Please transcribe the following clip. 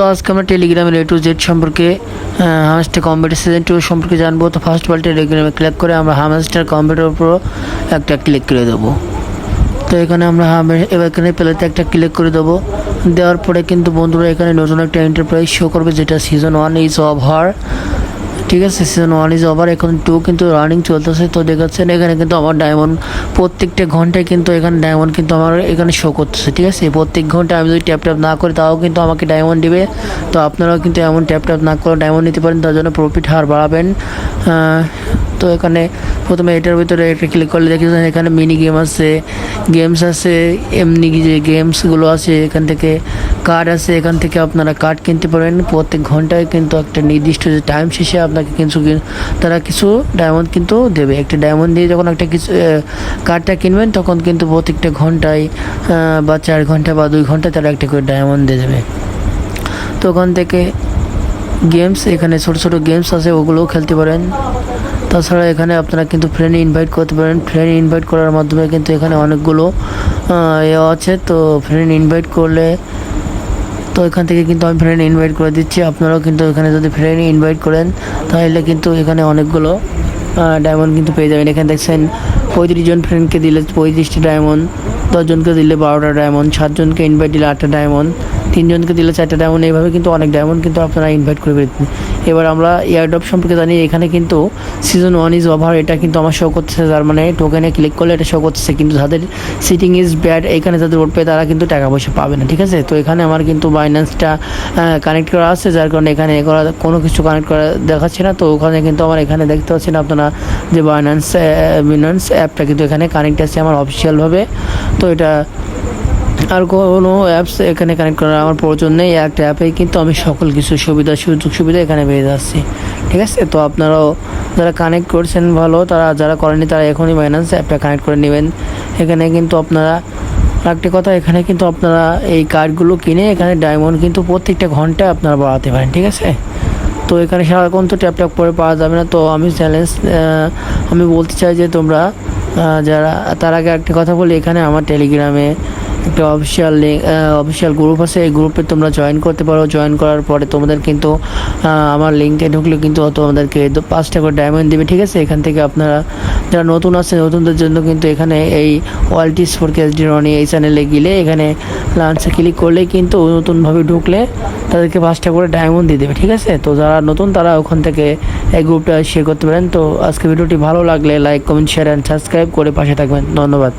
তো আজকে আমরা টেলিগ্রামের এ টু জেড সম্পর্কে হামাস্টার কম্পিউটার সিজন টু সম্পর্কে জানব। তো ফার্স্ট অফ অল টেলিগ্রামে ক্লিক করে আমরা হামাস্টার কম্পিউটার উপর একটা ক্লিক করে দেবো। তো এখানে আমরা এবার এখানে প্লেতে একটা ক্লিক করে দেবো। দেওয়ার পরে কিন্তু বন্ধুরা এখানে নতুন একটা এন্টারপ্রাইজ শো করবে, যেটা সিজন ওয়ান ইজ ওভার ঠিক আছে সিজন ওয়ান ইজ ওভার এখন টু কিন্তু রানিং চলতেছে, তো দেখাচ্ছেন এখানে কিন্তু আমার ডায়মন্ড প্রত্যেকটা ঘন্টায় কিন্তু এখানে ডায়মন্ড কিন্তু আমার এখানে শো করতেছে, ঠিক আছে? প্রত্যেক ঘন্টায় আমি যদি ট্যাপ ট্যাপ না করি, তাও কিন্তু আমাকে ডায়মন্ড দিবে, তো আপনারাও কিন্তু এমন ট্যাপ ট্যাপ না করে ডায়মন্ড নিতে পারেন, তার জন্য প্রফিট হার বাড়াবেন। তো এখানে প্রথমে এটার ভিতরে একটা ক্লিক করলে দেখেছেন এখানে মিনি গেম আছে গেমস আছে, এমনি যে গেমসগুলো আছে, এখান থেকে কার্ড আছে, এখান থেকে আপনারা কার্ড কিনতে পারেন। প্রত্যেক ঘন্টায় কিন্তু একটা নির্দিষ্ট যে টাইম শেষে আপনাকে কিছু তারা কিছু ডায়মন্ড কিন্তু দেবে। একটা ডায়মন্ড দিয়ে যখন একটা কিছু কার্ডটা কিনবেন, তখন কিন্তু প্রত্যেকটা ঘন্টায় বা চার ঘণ্টা বা দুই ঘন্টায় তারা একটা করে ডায়মন্ড দিয়ে দেবে। তো ওখান থেকে গেমস এখানে ছোট ছোট গেমস আছে, ওগুলোও খেলতে পারেন। তাছাড়া এখানে আপনারা কিন্তু ফ্রেন্ড ইনভাইট করতে পারেন। ফ্রেন্ড ইনভাইট করার মাধ্যমে কিন্তু এখানে অনেকগুলো এ আছে। তো ফ্রেন্ড ইনভাইট করলে তো এখান থেকে কিন্তু আমি ফ্রেন্ড ইনভাইট করে দিচ্ছি। আপনারাও কিন্তু এখানে যদি ফ্রেন্ড ইনভাইট করেন, তাহলে কিন্তু এখানে অনেকগুলো ডায়মন্ড কিন্তু পেয়ে যাবেন। এখানে দেখছেন, পঁয়ত্রিশ জন ফ্রেন্ডকে দিলে পঁয়ত্রিশটি ডায়মন্ড দশজনকে দিলে বারোটা ডায়মন্ড সাতজনকে ইনভাইট দিলে আটটা ডায়মন্ড তিনজনকে দিলে চারটা ডায়মন্ড এইভাবে কিন্তু অনেক ডায়মন্ড কিন্তু আপনারা ইনভাইট করে পেতেন এবার আমরা এয়ারড্রপ সম্পর্কে জানি, এখানে কিন্তু সিজন ওয়ান ইজ ওভার এটা কিন্তু আমার শো করতেছে, যার মানে টোকেনে ক্লিক করলে এটা শো করতেছে, কিন্তু যাদের সিটিং ইজ ব্যাড এখানে যাদের রোড উঠবে তারা কিন্তু টাকা পয়সা পাবে না, ঠিক আছে? তো এখানে আমার কিন্তু বাইন্যান্সটা কানেক্ট করা আছে, যার কারণে এখানে করা কোনো কিছু কানেক্ট করা দেখাচ্ছে না, তো ওখানে কিন্তু আমার এখানে দেখতে পাচ্ছেন আপনারা যে বাইন্যান্স বিনান্স অ্যাপটা কিন্তু এখানে কানেক্ট আছে আমার অফিসিয়ালভাবে তো এটা আর কোনো অ্যাপস এখানে কানেক্ট করার আমার প্রয়োজন নেই, একটা অ্যাপেই কিন্তু আমি সকল কিছু সুবিধা, সুযোগ সুবিধা এখানে পেয়ে যাচ্ছি। ঠিক আছে? তো আপনারাও যারা কানেক্ট করছেন ভালো, তারা যারা করেনি তারা এখনই বাইন্যান্স অ্যাপটা কানেক্ট করে নেবেন। এখানে কিন্তু আপনারা, আরেকটি কথা, এখানে কিন্তু আপনারা এই কার্ডগুলো কিনে এখানে ডায়মন্ড কিন্তু প্রত্যেকটা ঘন্টায় আপনারা বাড়াতে পারেন, ঠিক আছে? তো এখানে সারাক্ষণ তো ট্যাপ ট্যাপ করে পাওয়া যাবে না, তো আমি চ্যালেঞ্জ আমি বলতে চাই যে তোমরা যারা, তার আগে একটা কথা বলি, এখানে আমার টেলিগ্রামে একটা অফিসিয়াল অফিসিয়াল গ্রুপ আছে। এই গ্রুপে তোমরা জয়েন করতে পারো। জয়েন করার পরে তোমাদের কিন্তু আমার লিঙ্কে ঢুকলে কিন্তু তোমাদেরকে পাঁচটা করে ডায়মন্ড দেবে, ঠিক আছে? এখান থেকে আপনারা, যারা নতুন আছে নতুনদের জন্য কিন্তু এখানে এই ওয়ালটিস ফোর কেএসডি রনি এই চ্যানেলে গেলে এখানে লাঞ্চে ক্লিক করলেই কিন্তু নতুনভাবে ঢুকলে তাদেরকে পাঁচটা করে ডায়মন্ড দিয়ে দেবে, ঠিক আছে? তো যারা নতুন, তারা ওখান থেকে এই গ্রুপটা শেয়ার করতে পারেন। তো আজকে ভিডিওটি ভালো লাগলে like comment share and subscribe করে পাশে থাকবেন। ধন্যবাদ।